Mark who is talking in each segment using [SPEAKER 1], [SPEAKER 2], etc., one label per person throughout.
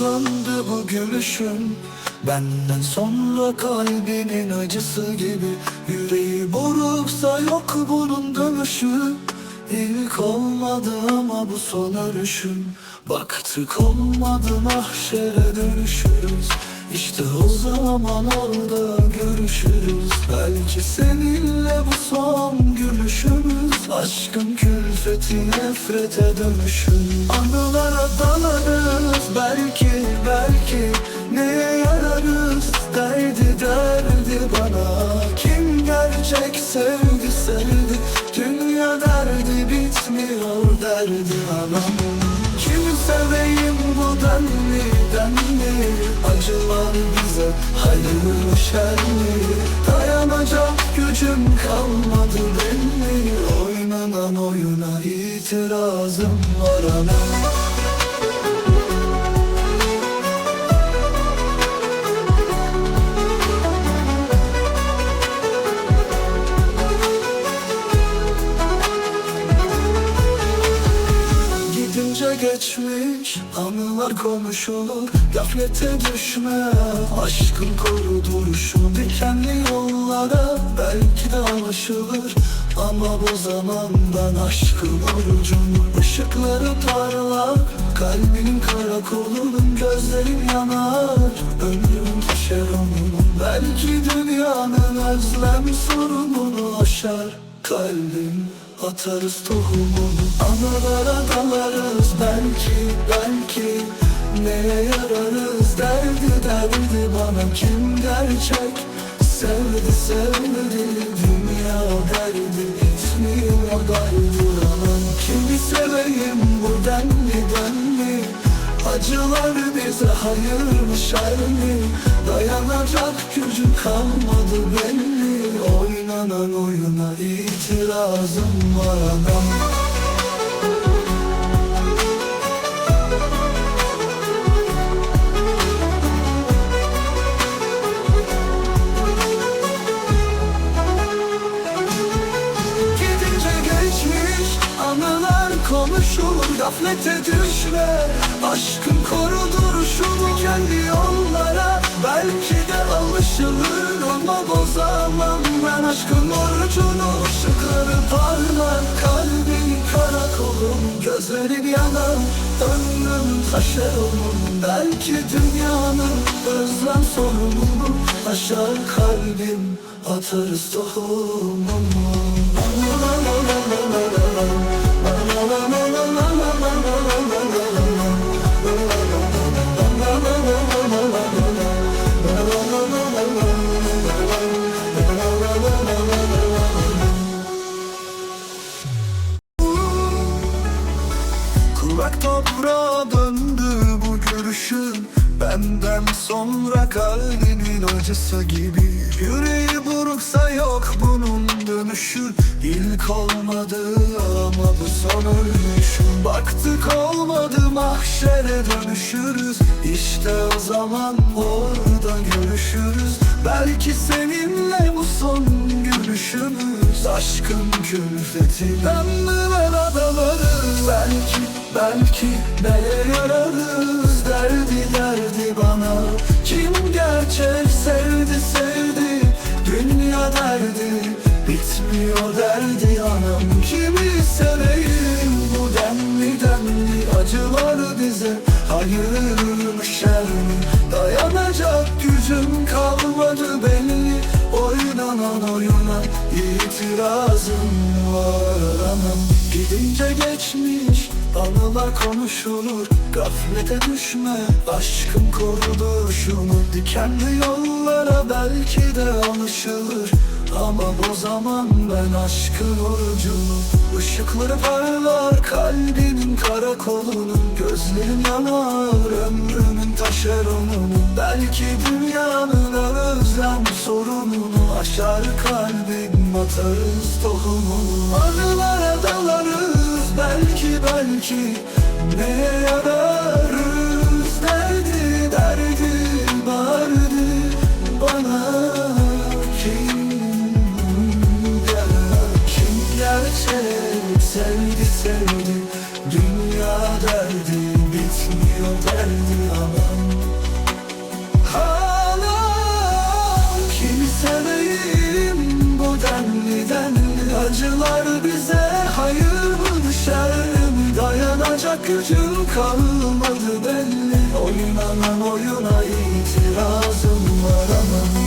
[SPEAKER 1] Döndü bu gülüşün Benden sonra kalbinin acısı gibi. Yüreği buruksa yok bunun dönüşü. İlk olmadı ama bu son ölüşüm. Baktık olmadı mahşere dönüşürüz. İşte o zaman orada görüşürüz. Belki seninle bu son gülüşümüz. Aşkın külfeti nefrete dönüşür Anılara dalarız belki belki. Neye yararız derdi derdi bana. Kim gerçek sevdi sevdi Dünya derdi bitmiyor derdi anam. Kimi seveyim bu denli denli. Acılar bize hayır mı şer mi Dayanacak gücüm kalmadı belli Oynanan oyuna itirazım var anam geçmiş anılar konuşulur Gaflete düşme. Aşkın koru duruşun Dikenli yollara belki de alışılır Ama bu zamandan aşkın orucun Işıkları parlak kalbinin karakolunun Gözlerin yanar. Ömrüm taşer onun Belki dünyanın özlem sorununu aşar. Kalbim atarız tohumunu Analara dalarız belki belki. Neye yararız derdi derdi bana Kim gerçek? Sevdi sevdi Dünya derdi. Bitmiyor derdi. Aman Kimi seveyim bu denli denli? Acılar bize hayır mı şer mi Dayanacak gücü kalmadı belli Oynanan oyuna itirazım var adam. Gidince geçmiş anılar konuşulur Gaflete düşme aşkın koru duruşunu Kendi yollara belki de alışılır Ama bozamam ben aşkın orucunu. Işıkları parlar kalbin karakolum. Gözlerin yanar ömrüm taşer onun Belki dünyanın özlem sorununu Aşar kalbim atarız tohumunu Kurak toprağa döndü bu görüşün. Benden sonra kalbinin acısı gibi. Yüreği buruksa yok bunun dönüşü. İlk olmadı ama bu son ölmüşüm Baktık olmadı mahşere dönüşürüz. İşte o zaman orada görüşürüz Belki seninle bu son gülüşümüz Aşkın külfetinden ben adalarız Belki, belki neye yararız? Derdi derdi bana. Kim gerçek sevdi sevdi? Dünya derdi. Bitmiyor derdi anam. Kimi seveyim? Bu denli denli Acılar bize. Hayır şer mi Dayanacak gücüm kalmadı belli. Oynanan oyuna itirazım var. Anam Gidince geçmiş anılar konuşulur. Gaflete düşme aşkın korudu şunu. Dikenli yollara belki de alışılır Ama bu zaman ben aşkın orucunu Işıkları parlar kalbinin karakolunun Gözlerim yanar ömrümün taşeronunun Belki dünyanın özlem sorununu. Aşar kalbim atarız tohumunu. Anılara dalarız belki belki. Neye yararız Dünya derdi bu denli Acılar bize hayır mı şer mi Dayanacak gücüm kalmadı belli. Oynanan oyuna itirazım var ama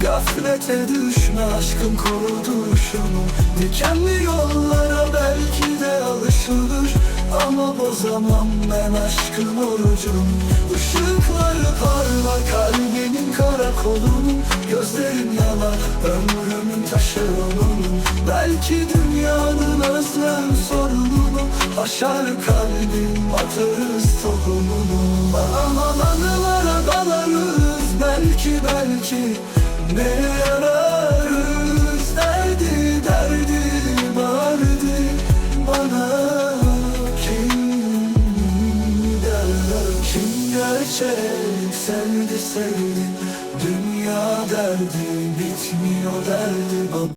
[SPEAKER 1] Gaflete düşme aşkın koruduruşunu Dikenli yollara belki de alışılır. Ama bozamam ben aşkın orucunu. Işıkları parlar kalbinin karakolunun Gözlerin yalan ömrümün taşı Belki dünyanın özlem sorununu. Aşar kalbim atarız tohumunu. Aman anılara dalarız belki belki Ne yararız derdi derdi vardı. Bana Kim der? Kim gerçek sevdi sevdi? Dünya derdi bitmiyor derdi. Bana